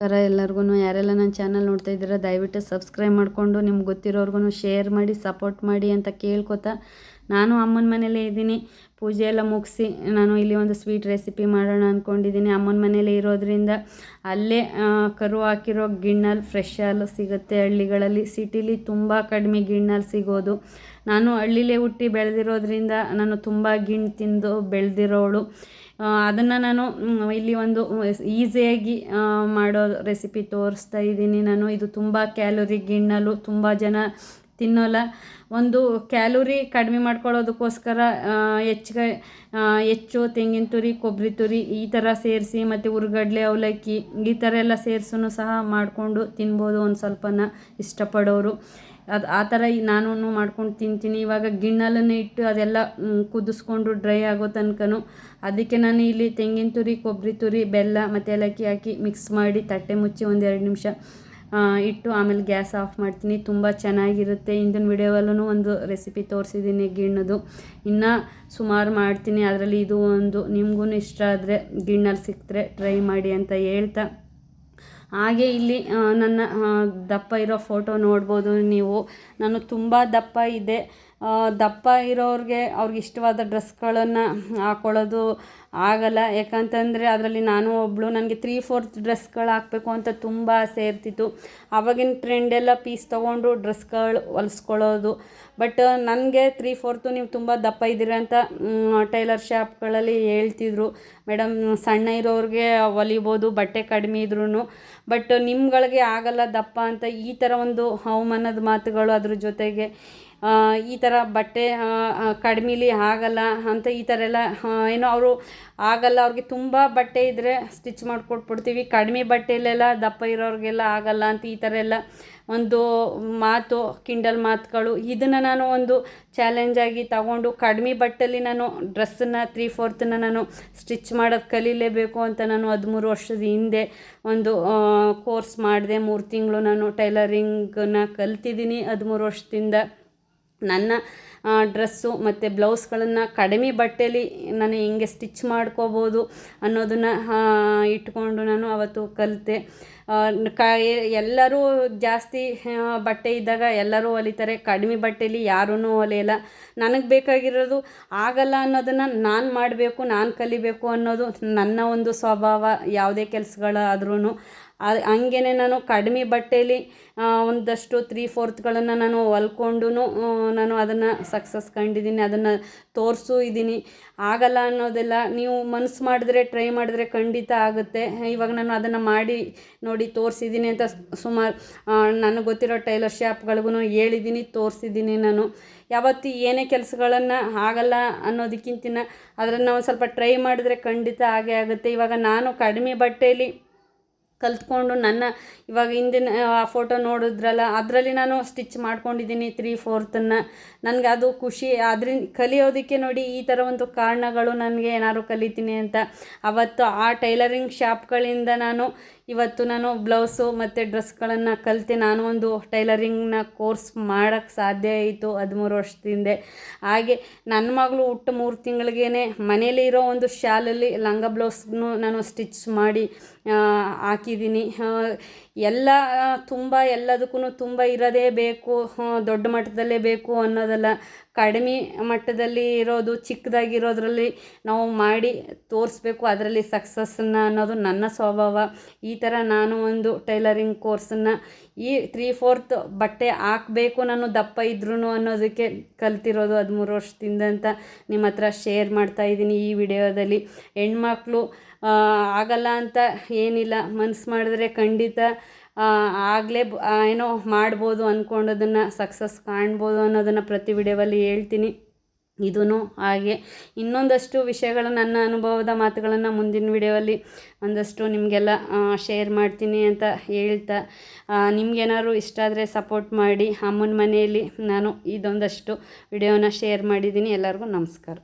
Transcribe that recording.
ನಮಸ್ಕಾರ ಎಲ್ಲರಿಗೂ ಯಾರೆಲ್ಲ ನನ್ನ ಚಾನಲ್ ನೋಡ್ತಾ ಇದ್ದೀರಾ ದಯವಿಟ್ಟು ಸಬ್ಸ್ಕ್ರೈಬ್ ಮಾಡಿಕೊಂಡು ನಿಮ್ಗೆ ಗೊತ್ತಿರೋರ್ಗು ಶೇರ್ ಮಾಡಿ ಸಪೋರ್ಟ್ ಮಾಡಿ ಅಂತ ಕೇಳ್ಕೊತಾ ನಾನು ಅಮ್ಮನ ಮನೇಲೇ ಇದ್ದೀನಿ. ಪೂಜೆ ಎಲ್ಲ ಮುಗಿಸಿ ನಾನು ಇಲ್ಲಿ ಒಂದು ಸ್ವೀಟ್ ರೆಸಿಪಿ ಮಾಡೋಣ ಅಂದ್ಕೊಂಡಿದ್ದೀನಿ ಅಮ್ಮನ ಮನೇಲೇ ಇರೋದ್ರಿಂದ ಅಲ್ಲೇ ಕರು ಹಾಕಿರೋ ಗಿಣ್ಣಲ್ಲಿ ಫ್ರೆಶ್ ಹಾಲು ಸಿಗುತ್ತೆ ಹಳ್ಳಿಗಳಲ್ಲಿ. ಸಿಟಿಲಿ ತುಂಬ ಕಡಿಮೆ ಗಿಣ್ಣಲ್ಲಿ ಸಿಗೋದು. ನಾನು ಹಳ್ಳಿಲೇ ಹುಟ್ಟಿ ಬೆಳೆದಿರೋದ್ರಿಂದ ನಾನು ತುಂಬ ಗಿಣ್ಣು ತಿಂದು ಬೆಳೆದಿರೋಳು. ಅದನ್ನು ನಾನು ಇಲ್ಲಿ ಒಂದು ಈಸಿಯಾಗಿ ಮಾಡೋ ರೆಸಿಪಿ ತೋರಿಸ್ತಾ ಇದ್ದೀನಿ ನಾನು. ಇದು ತುಂಬ ಕ್ಯಾಲೋರಿ ಗಿಣ್ಣಲು, ತುಂಬ ಜನ ತಿನ್ನೋಲ್ಲ. ಒಂದು ಕ್ಯಾಲೋರಿ ಕಡಿಮೆ ಮಾಡ್ಕೊಳ್ಳೋದಕ್ಕೋಸ್ಕರ ಹೆಚ್ಚಿಗೆ ಹೆಚ್ಚು ತೆಂಗಿನ ತುರಿ, ಕೊಬ್ಬರಿ ತುರಿ ಈ ಥರ ಸೇರಿಸಿ ಮತ್ತು ಉರ್ಗಡ್ಲೆ, ಅವಲಕ್ಕಿ ಈ ಥರ ಎಲ್ಲ ಸೇರಿಸೂ ಸಹ ಮಾಡಿಕೊಂಡು ತಿನ್ಬೋದು ಒಂದು ಸ್ವಲ್ಪನ ಇಷ್ಟಪಡೋರು. ಅದು ಆ ಥರ ನಾನು ಮಾಡ್ಕೊಂಡು ತಿಂತೀನಿ. ಇವಾಗ ಗಿಣ್ಣಲನ್ನು ಇಟ್ಟು ಅದೆಲ್ಲ ಕುದಿಸ್ಕೊಂಡು ಡ್ರೈ ಆಗೋ ತನಕನೂ ಅದಕ್ಕೆ ನಾನು ಇಲ್ಲಿ ತೆಂಗಿನ ತುರಿ, ಕೊಬ್ಬರಿ ತುರಿ, ಬೆಲ್ಲ ಮತ್ತು ಏಲಕ್ಕಿ ಹಾಕಿ ಮಿಕ್ಸ್ ಮಾಡಿ ತಟ್ಟೆ ಮುಚ್ಚಿ ಒಂದು ಎರಡು ನಿಮಿಷ ಇಟ್ಟು ಆಮೇಲೆ ಗ್ಯಾಸ್ ಆಫ್ ಮಾಡ್ತೀನಿ. ತುಂಬ ಚೆನ್ನಾಗಿರುತ್ತೆ. ಹಿಂದಿನ ವಿಡಿಯೋವಲ್ಲೂ ಒಂದು ರೆಸಿಪಿ ತೋರಿಸಿದ್ದೀನಿ ಗಿಣ್ಣದು. ಇನ್ನು ಸುಮಾರು ಮಾಡ್ತೀನಿ. ಅದರಲ್ಲಿ ಇದು ಒಂದು ನಿಮಗೂ ಇಷ್ಟ ಆದರೆ ಗಿಣ್ಣಲ್ಲಿ ಸಿಕ್ತರೆ ಟ್ರೈ ಮಾಡಿ ಅಂತ ಹೇಳ್ತಾ. ಹಾಗೆ ಇಲ್ಲಿ ನನ್ನ ದಪ್ಪ ಇರೋ ಫೋಟೋ ನೋಡ್ಬೋದು ನೀವು. ನಾನು ತುಂಬ ದಪ್ಪ ಇದೆ. ದಪ್ಪ ಇರೋರಿಗೆ ಅವ್ರಿಗೆ ಇಷ್ಟವಾದ ಡ್ರೆಸ್ಗಳನ್ನು ಹಾಕೊಳ್ಳೋದು ಆಗಲ್ಲ. ಯಾಕಂತಂದರೆ ಅದರಲ್ಲಿ ನಾನು ಒಬ್ಬಳು ನನಗೆ ತ್ರೀ ಫೋರ್ತ್ ಡ್ರೆಸ್ಗಳು ಹಾಕಬೇಕು ಅಂತ ತುಂಬ ಆಸೆ ಇರ್ತಿತ್ತು. ಆವಾಗಿನ ಟ್ರೆಂಡೆಲ್ಲ ಪೀಸ್ ತೊಗೊಂಡು ಡ್ರೆಸ್ಗಳು ಹೊಲಿಸ್ಕೊಳ್ಳೋದು. ಬಟ್ ನನಗೆ ತ್ರೀ ಫೋರ್ತು ನೀವು ತುಂಬ ದಪ್ಪ ಇದ್ದೀರ ಅಂತ ಟೈಲರ್ ಶಾಪ್ಗಳಲ್ಲಿ ಹೇಳ್ತಿದ್ರು. ಮೇಡಮ್ ಸಣ್ಣ ಇರೋರಿಗೆ ಹೊಲಿಬೋದು, ಬಟ್ಟೆ ಕಡಿಮೆ ಇದ್ರೂ ಬಟ್ ನಿಮ್ಗಳಿಗೆ ಆಗಲ್ಲ ದಪ್ಪ ಅಂತ ಈ ಥರ ಒಂದು ಹವಾಮಾನದ ಮಾತುಗಳು ಅದ್ರ ಜೊತೆಗೆ. ಈ ಥರ ಬಟ್ಟೆ ಕಡಿಮೆಲಿ ಆಗಲ್ಲ ಅಂತ ಈ ಥರ ಎಲ್ಲ ಏನೋ ಅವರು ಆಗಲ್ಲ, ಅವ್ರಿಗೆ ತುಂಬ ಬಟ್ಟೆ ಇದ್ದರೆ ಸ್ಟಿಚ್ ಮಾಡಿಕೊಟ್ಬಿಡ್ತೀವಿ. ಕಡಿಮೆ ಬಟ್ಟೆಯಲ್ಲೆಲ್ಲ ದಪ್ಪ ಇರೋರಿಗೆಲ್ಲ ಆಗಲ್ಲ ಅಂತ ಈ ಥರ ಎಲ್ಲ ಒಂದು ಮಾತು ಕಿಂಡಲ್ ಮಾತುಗಳು. ಇದನ್ನು ನಾನು ಒಂದು ಚಾಲೆಂಜಾಗಿ ತಗೊಂಡು ಕಡಿಮೆ ಬಟ್ಟೆಲಿ ನಾನು ಡ್ರೆಸ್ಸನ್ನು ತ್ರೀ ಫೋರ್ತನ್ನ ನಾನು ಸ್ಟಿಚ್ ಮಾಡೋದು ಕಲೀಲೇಬೇಕು ಅಂತ ನಾನು ಹದಿಮೂರು ವರ್ಷದ ಹಿಂದೆ ಒಂದು ಕೋರ್ಸ್ ಮಾಡಿದೆ. ಮೂರು ತಿಂಗಳು ನಾನು ಟೈಲರಿಂಗನ್ನ ಕಲ್ತಿದ್ದೀನಿ ಹದಿಮೂರು ವರ್ಷದಿಂದ. ನನ್ನ ಡ್ರೆಸ್ಸು ಮತ್ತು ಬ್ಲೌಸ್ಗಳನ್ನು ಕಡಿಮೆ ಬಟ್ಟೆಯಲ್ಲಿ ನಾನು ಹೆಂಗೆ ಸ್ಟಿಚ್ ಮಾಡ್ಕೋಬೋದು ಅನ್ನೋದನ್ನು ಇಟ್ಕೊಂಡು ನಾನು ಅವತ್ತು ಕಲಿತೆ. ಕ ಎಲ್ಲರೂ ಜಾಸ್ತಿ ಬಟ್ಟೆ ಇದ್ದಾಗ ಎಲ್ಲರೂ ಹೊಲಿತಾರೆ ಕಡಿಮೆ ಬಟ್ಟೆಯಲ್ಲಿ ಯಾರೂ ಹೊಲಿಯಲ್ಲ ನನಗೆ ಬೇಕಾಗಿರೋದು ಆಗಲ್ಲ ಅನ್ನೋದನ್ನು ನಾನು ಮಾಡಬೇಕು, ನಾನು ಕಲಿಬೇಕು ಅನ್ನೋದು ನನ್ನ ಒಂದು ಸ್ವಭಾವ. ಯಾವುದೇ ಕೆಲಸಗಳಾದ್ರೂ ಹಂಗೇ ನಾನು ಕಡಿಮೆ ಬಟ್ಟೆಯಲ್ಲಿ ಒಂದಷ್ಟು ತ್ರೀ ಫೋರ್ತ್ಗಳನ್ನು ನಾನು ಹೊಲ್ಕೊಂಡು ನಾನು ಅದನ್ನು ಸಕ್ಸಸ್ ಕಂಡಿದ್ದೀನಿ ಅದನ್ನು ತೋರಿಸೂ ಇದ್ದೀನಿ ಆಗಲ್ಲ ಅನ್ನೋದೆಲ್ಲ ನೀವು ಮನಸ್ಸು ಮಾಡಿದ್ರೆ ಟ್ರೈ ಮಾಡಿದ್ರೆ ಖಂಡಿತ ಆಗುತ್ತೆ. ಇವಾಗ ನಾನು ಅದನ್ನು ಮಾಡಿ ನೋಡಿ ತೋರಿಸಿದ್ದೀನಿ ಅಂತ ಸುಮಾರು ನನಗೆ ಗೊತ್ತಿರೋ ಟೈಲರ್ ಶಾಪ್ಗಳಿಗೂ ಹೇಳಿದ್ದೀನಿ ತೋರಿಸಿದ್ದೀನಿ ನಾನು. ಯಾವತ್ತು ಏನೇ ಕೆಲಸಗಳನ್ನು ಆಗಲ್ಲ ಅನ್ನೋದಕ್ಕಿಂತ ಅದನ್ನು ಒಂದು ಸ್ವಲ್ಪ ಟ್ರೈ ಮಾಡಿದ್ರೆ ಖಂಡಿತ ಆಗೇ ಆಗುತ್ತೆ. ಇವಾಗ ನಾನು ಕಡಿಮೆ ಬಟ್ಟೆಯಲ್ಲಿ ಕಲ್ತ್ಕೊಂಡು ನನ್ನ ಇವಾಗ ಹಿಂದಿನ, ಆ ಫೋಟೋ ನೋಡಿದ್ರಲ್ಲ, ಅದರಲ್ಲಿ ನಾನು ಸ್ಟಿಚ್ ಮಾಡ್ಕೊಂಡಿದ್ದೀನಿ ತ್ರೀ ಫೋರ್ತನ್ನು ನನಗೆ ಅದು ಖುಷಿ ಅದ್ರಿಂದ ಕಲಿಯೋದಕ್ಕೆ ನೋಡಿ ಈ ಥರ ಒಂದು ಕಾರಣಗಳು ನನಗೆ ಏನಾದ್ರು ಕಲಿತೀನಿ ಅಂತ. ಅವತ್ತು ಆ ಟೈಲರಿಂಗ್ ಶಾಪ್ಗಳಿಂದ ನಾನು ಇವತ್ತು ನಾನು ಬ್ಲೌಸು ಮತ್ತು ಡ್ರೆಸ್ಗಳನ್ನು ಕಲಿತೆ, ನಾನು ಒಂದು ಟೈಲರಿಂಗ್ನ ಕೋರ್ಸ್ ಮಾಡೋಕ್ಕೆ ಸಾಧ್ಯ ಆಯಿತು ಹದಿಮೂರು ವರ್ಷದಿಂದ. ಹಾಗೆ ನನ್ನ ಮಗಳು ಹುಟ್ಟು ಮೂರು ತಿಂಗಳಿಗೇ ಮನೇಲಿ ಇರೋ ಒಂದು ಶಾಲಲ್ಲಿ ಲಂಗ ಬ್ಲೌಸ್ನು ನಾನು ಸ್ಟಿಚ್ ಮಾಡಿ ಹಾಕಿದ್ದೀನಿ. ಎಲ್ಲ ತುಂಬ ಎಲ್ಲದಕ್ಕೂ ತುಂಬ ಇರೋದೇ ಬೇಕು ದೊಡ್ಡ ಮಟ್ಟದಲ್ಲೇ ಬೇಕು ಅನ್ನೋದಲ್ಲ ಕಡಿಮೆ ಮಟ್ಟದಲ್ಲಿ ಇರೋದು, ಚಿಕ್ಕದಾಗಿರೋದ್ರಲ್ಲಿ ನಾವು ಮಾಡಿ ತೋರಿಸ್ಬೇಕು, ಅದರಲ್ಲಿ ಸಕ್ಸಸ್ಸನ್ನು ಅನ್ನೋದು ನನ್ನ ಸ್ವಭಾವ. ಈ ಥರ ನಾನು ಒಂದು ಟೈಲರಿಂಗ್ ಕೋರ್ಸನ್ನು ಈ ತ್ರೀ ಫೋರ್ತ್ ಬಟ್ಟೆ ಹಾಕಬೇಕು ನಾನು ದಪ್ಪ ಇದ್ರೂ ಅನ್ನೋದಕ್ಕೆ ಕಲ್ತಿರೋದು ಹದಿಮೂರು ವರ್ಷದಿಂದ ಅಂತ ನಿಮ್ಮ ಹತ್ರ ಶೇರ್ ಮಾಡ್ತಾ ಇದ್ದೀನಿ ಈ ವಿಡಿಯೋದಲ್ಲಿ. ಹೆಣ್ಮಕ್ಳು ಆಗಲ್ಲ ಅಂತ ಏನಿಲ್ಲ. ಮನ್ಸು ಮಾಡಿದ್ರೆ ಖಂಡಿತ ಆಗಲೇ ಏನೋ ಮಾಡ್ಬೋದು ಅಂದ್ಕೊಂಡೋದನ್ನು ಸಕ್ಸಸ್ ಕಾಣ್ಬೋದು ಅನ್ನೋದನ್ನು ಪ್ರತಿ ವಿಡಿಯೋವಲ್ಲಿ ಹೇಳ್ತೀನಿ. ಇದೂ ಹಾಗೆ. ಇನ್ನೊಂದಷ್ಟು ವಿಷಯಗಳು ನನ್ನ ಅನುಭವದ ಮಾತುಗಳನ್ನು ಮುಂದಿನ ವಿಡಿಯೋವಲ್ಲಿ ಒಂದಷ್ಟು ನಿಮಗೆಲ್ಲ ಶೇರ್ ಮಾಡ್ತೀನಿ ಅಂತ ಹೇಳ್ತಾ ನಿಮ್ಗೇನಾದ್ರು ಇಷ್ಟ ಆದರೆ ಸಪೋರ್ಟ್ ಮಾಡಿ. ಅಮ್ಮನ ಮನೆಯಲ್ಲಿ ನಾನು ಇದೊಂದಷ್ಟು ವಿಡಿಯೋನ ಶೇರ್ ಮಾಡಿದ್ದೀನಿ. ಎಲ್ಲರಿಗೂ ನಮಸ್ಕಾರ.